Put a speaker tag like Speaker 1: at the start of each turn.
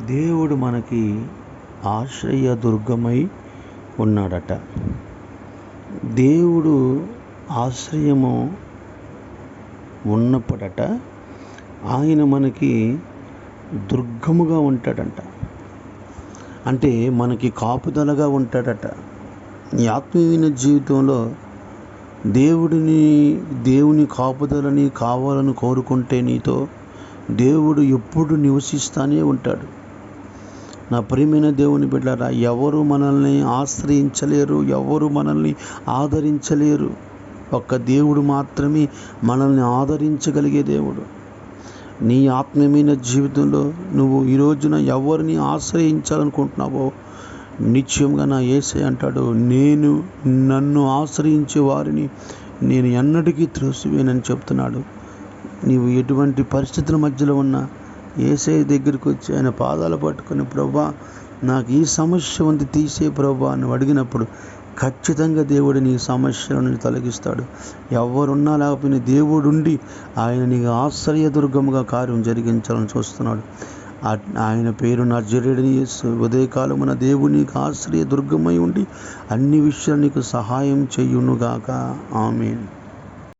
Speaker 1: దేవుడు మనకి ఆశ్రయ దుర్గమై ఉన్నాడట. దేవుడు ఆశ్రయము ఉన్నప్పుడట ఆయన మనకి దుర్గముగా ఉంటాడంట. అంటే మనకి కాపుదలగా ఉంటాడట. నీ ఆత్మీయమైన జీవితంలో దేవుడిని దేవుని కాపుదలని కావాలని కోరుకుంటే నీతో దేవుడు ఎప్పుడు నివసిస్తానే ఉంటాడు. నా ప్రియమైన దేవుని బిడ్డారా ఎవరు మనల్ని ఆశ్రయించలేరు ఎవరు మనల్ని ఆదరించలేరు. ఒక్క దేవుడు మాత్రమే మనల్ని ఆదరించగలిగే దేవుడు. నీ ఆత్మీయమైన జీవితంలో నువ్వు ఈ రోజున ఎవరిని ఆశ్రయించాలనుకుంటున్నావో నిశ్చయంగా నా ఏసై అంటాడు నేను నన్ను ఆశ్రయించే వారిని నేను ఎన్నటికీ త్రోసివేనని చెప్తున్నాడు. నీవు ఎటువంటి పరిస్థితుల మధ్యలో ఉన్నా ఏసై దగ్గరికి వచ్చి ఆయన పాదాలు పట్టుకుని ప్రభా నాకు ఈ సమస్య ఉంది తీసే ప్రభా అని అడిగినప్పుడు ఖచ్చితంగా దేవుడు నీ సమస్యలను తొలగిస్తాడు. ఎవరున్నా లేకపోయినా దేవుడుండి ఆయన నీకు ఆశ్రయదుర్గముగా కార్యం జరిగించాలని చూస్తున్నాడు. ఆయన పేరు నా జరుడిని ఉదయకాలమున దేవుడు నీకు ఆశ్రయ దుర్గమై ఉండి అన్ని విషయాలు నీకు సహాయం చెయ్యునుగాక ఆమెను.